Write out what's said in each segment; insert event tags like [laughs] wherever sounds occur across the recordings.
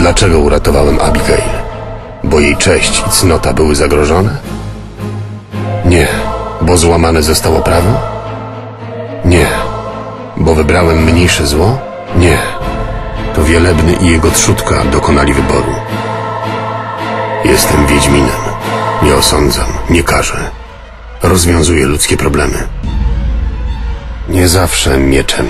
Dlaczego uratowałem Abigail? Bo jej cześć i cnota były zagrożone? Nie. Bo złamane zostało prawo? Nie. Bo wybrałem mniejsze zło? Nie. To Wielebny i jego trzutka dokonali wyboru. Jestem Wiedźminem. Nie osądzam, nie karzę. Rozwiązuję ludzkie problemy. Nie zawsze mieczem.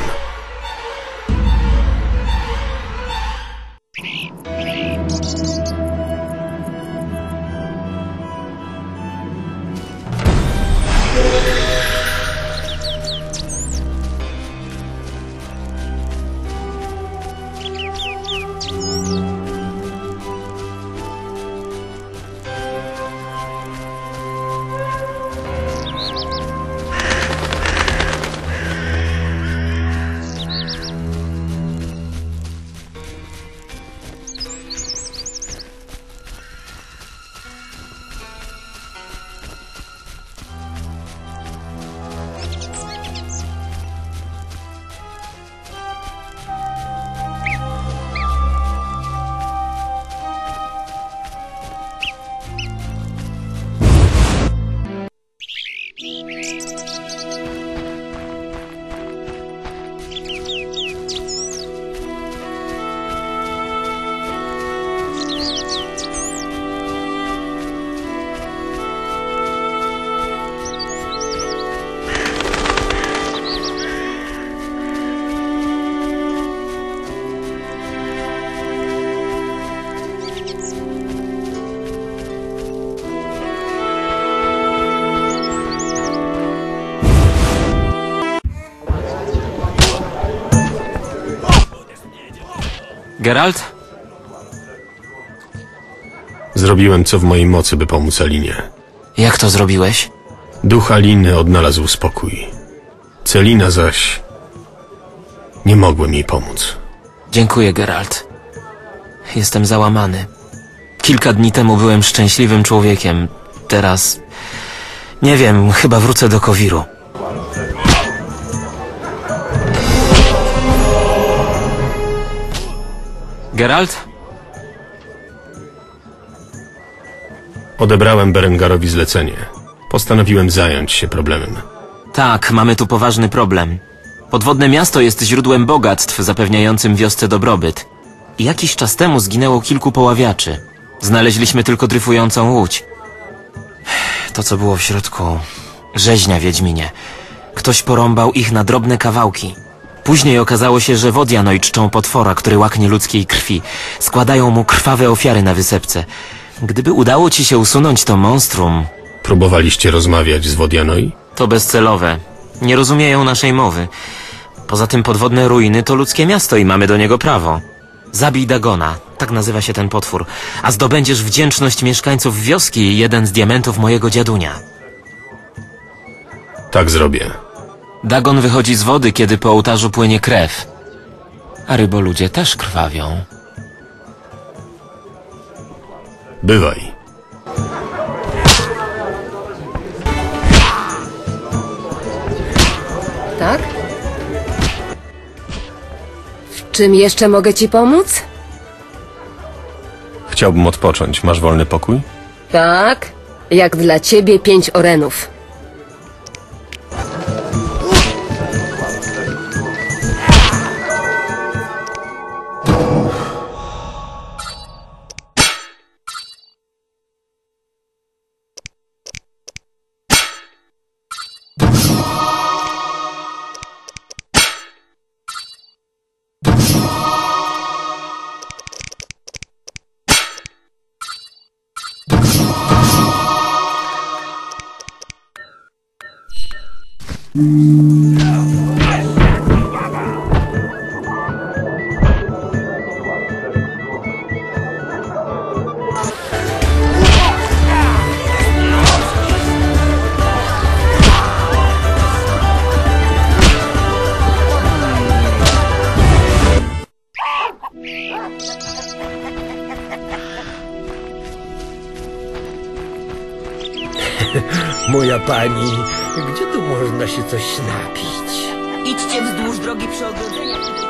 Geralt? Zrobiłem co w mojej mocy, by pomóc Alinie. Jak to zrobiłeś? Duch Aliny odnalazł spokój. Celina zaś... Nie mogłem jej pomóc. Dziękuję, Geralt. Jestem załamany. Kilka dni temu byłem szczęśliwym człowiekiem. Teraz... Nie wiem, chyba wrócę do Kowiru. Geralt? Odebrałem Berengarowi zlecenie. Postanowiłem zająć się problemem. Tak, mamy tu poważny problem. Podwodne miasto jest źródłem bogactw zapewniającym wiosce dobrobyt. Jakiś czas temu zginęło kilku poławiaczy. Znaleźliśmy tylko dryfującą łódź. [sighs] To, co było w środku... Rzeźnia, Wiedźminie. Ktoś porąbał ich na drobne kawałki. Później okazało się, że Wodiano czczą potwora, który łaknie ludzkiej krwi. Składają mu krwawe ofiary na wysepce. Gdyby udało ci się usunąć to monstrum, Próbowaliście rozmawiać z Wodianoi? to bezcelowe. Nie rozumieją naszej mowy. Poza tym podwodne ruiny to ludzkie miasto i mamy do niego prawo. Zabij Dagona, tak nazywa się ten potwór, a zdobędziesz wdzięczność mieszkańców wioski i jeden z diamentów mojego dziadunia. Tak zrobię. Dagon wychodzi z wody, kiedy po ołtarzu płynie krew. A ryboludzie też krwawią. Bywaj. Tak? W czym jeszcze mogę ci pomóc? Chciałbym odpocząć. Masz wolny pokój? Tak, jak dla ciebie pięć orenów. Yeah. [laughs] Moja pani, gdzie tu można się coś napić? Idźcie wzdłuż drogi przy ogrodzeniach.